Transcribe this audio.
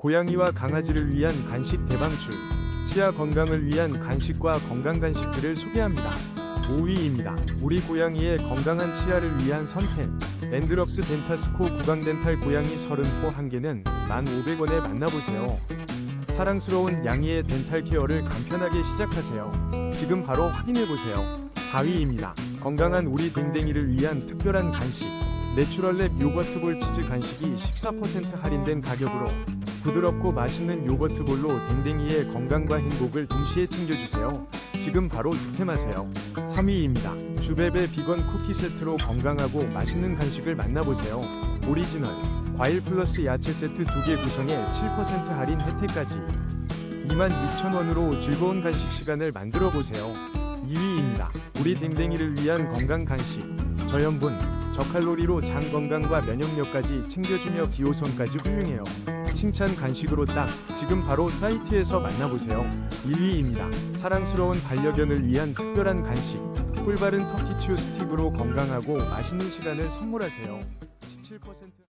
고양이와 강아지를 위한 간식 대방출. 치아 건강을 위한 간식과 건강 간식들을 소개합니다. 5위입니다. 우리 고양이의 건강한 치아를 위한 선택. 앤드럭스 덴타스코 구강 덴탈 고양이 30포 한 개는 1,500원에 만나보세요. 사랑스러운 양이의 덴탈 케어를 간편하게 시작하세요. 지금 바로 확인해 보세요. 4위입니다. 건강한 우리 댕댕이를 위한 특별한 간식. 내추럴랩 요거트 볼 치즈 간식이 14% 할인된 가격으로 부드럽고 맛있는 요거트 볼로 댕댕이의 건강과 행복을 동시에 챙겨주세요. 지금 바로 득템하세요. 3위입니다. 주베베 비건 쿠키 세트로 건강하고 맛있는 간식을 만나보세요. 오리지널 과일 플러스 야채 세트 2개 구성에 7% 할인 혜택까지 26,000원으로 즐거운 간식 시간을 만들어 보세요. 2위입니다. 우리 댕댕이를 위한 건강 간식 저염분 저칼로리로 장 건강과 면역력까지 챙겨주며 비호선까지 훌륭해요. 칭찬 간식으로 딱 지금 바로 사이트에서 만나보세요. 1위입니다. 사랑스러운 반려견을 위한 특별한 간식 꿀바른 터키츄 스틱으로 건강하고 맛있는 시간을 선물하세요. 17%